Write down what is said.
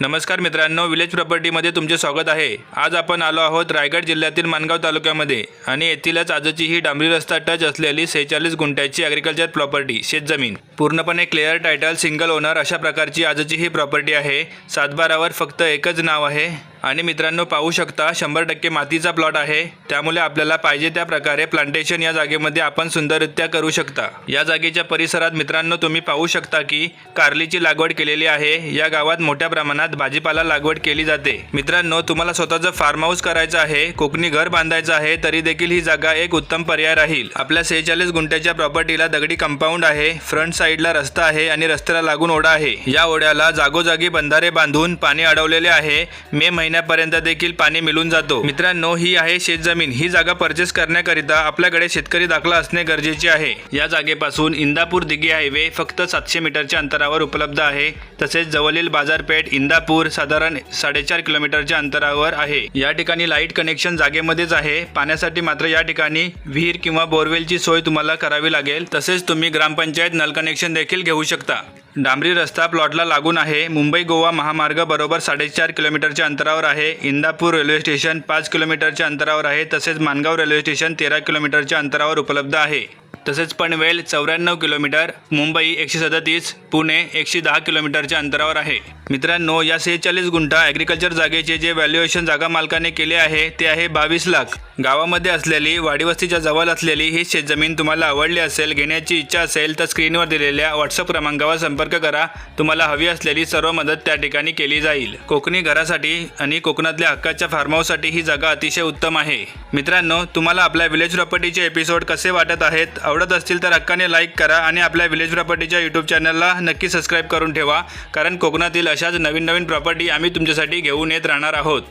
नमस्कार मित्रांनो विलेज प्रॉपर्टीमध्ये तुमचे स्वागत आहे. आज आपण आलो आहोत रायगड जिल्ह्यातील मानगाव तालुक्यामध्ये आणि येथीलच आजची ही डांबरी रस्ता टच असलेली सेहेचाळीस गुंठ्याची ॲग्रिकल्चर प्रॉपर्टी शेतजमीन. पूर्णपणे क्लिअर टायटल सिंगल ओनर अशा प्रकारची आजची ही प्रॉपर्टी आहे. सातबारावर फक्त एकच नाव आहे. आणि मित्रांनो पाहू शकता शंभर टक्के मातीचा प्लॉट आहे. त्यामुळे आपल्याला पाहिजे त्या प्रकारे प्लांटेशन या जागेमध्ये आपण सुंदररित्या करू शकता. या जागेच्या परिसरात मित्रांनो तुम्ही पाहू शकता की कारलीची लागवड केलेली आहे. या गावात मोठ्या प्रमाणात भाजीपाला लागवड केली जाते. मित्रांनो तुम्हाला स्वतःचं फार्म हाऊस करायचं आहे कोकणी घर बांधायचं आहे तरी देखील ही जागा एक उत्तम पर्याय राहील. आपल्या सेहेचाळीस गुंठ्याच्या प्रॉपर्टीला दगडी कंपाऊंड आहे फ्रंट साईडला रस्ता आहे आणि रस्त्याला लागून ओढा आहे. या ओढ्याला जागोजागी बंधारे बांधून पाणी अडवलेले आहे. मे महिन्यापर्यंत देखील पाणी मिळून जातो. मित्रांनो ही आहे शेतजमीन. ही जागा परचेस करण्याकरिता आपल्याकडे शेतकरी दाखला असणे गरजेचे आहे. या जागेपासून इंदापूर दिघे हायवे फक्त सातशे मीटरच्या अंतरावर उपलब्ध आहे. तसेच जवळील बाजारपेठ इंदापूर साधारण साडेचार किलोमीटरच्या अंतरावर आहे. या ठिकाणी लाइट कनेक्शन जागेमध्येच आहे. पाण्यासाठी मात्र या ठिकाणी विहीर किंवा बोरवेलची सोय तुम्हाला करावी लागेल. तसेच तुम्ही ग्रामपंचायत नल कनेक्शन देखील घेऊ शकता. डांबरी रस्ता प्लॉटला लागून आहे. मुंबई गोवा महामार्ग बरोबर साडेचार किलोमीटरच्या अंतरावर आहे. इंदापूर रेल्वे स्टेशन पाच किलोमीटरच्या अंतरावर आहे. तसेच मानगाव रेल्वे स्टेशन तेरा किलोमीटरच्या अंतरावर उपलब्ध आहे. तसेच पनवेल चौऱ्याण्णव किलोमीटर मुंबई एकशे सदतीस पुणे एकशे दहा किलोमीटरच्या अंतरावर आहे. मित्रांनो या सेहेचाळीस गुंठा ॲग्रिकल्चर जागेचे जे व्हॅल्युएशन जागा मालकाने केले आहे ते आहे बावीस लाख. गावामध्ये असलेली वाडीवस्तीच्या जवळ असलेली ही शेतजमीन तुम्हाला आवडली असेल घेण्याची इच्छा असेल तर स्क्रीनवर दिलेल्या व्हॉट्सअप क्रमांकावर संपर्क करा. तुम्हाला हवी असलेली सर्व मदत त्या ठिकाणी केली जाईल. कोकणी घरासाठी आणि कोकणातल्या हक्काच्या फार्म हाऊससाठी ही जागा अतिशय उत्तम आहे. मित्रांनो तुम्हाला आपल्या विलेज प्रॉपर्टीचे एपिसोड कसे वाटत आहेत? आवडत असतील तर हक्काने लाईक करा आणि आपल्या विलेज प्रॉपर्टीच्या यूट्यूब चॅनलला नक्की सबस्क्राईब करून ठेवा. कारण कोकणातील अशाच नवीन नवीन प्रॉपर्टी आम्ही तुमच्यासाठी घेऊन येत राहणार आहोत.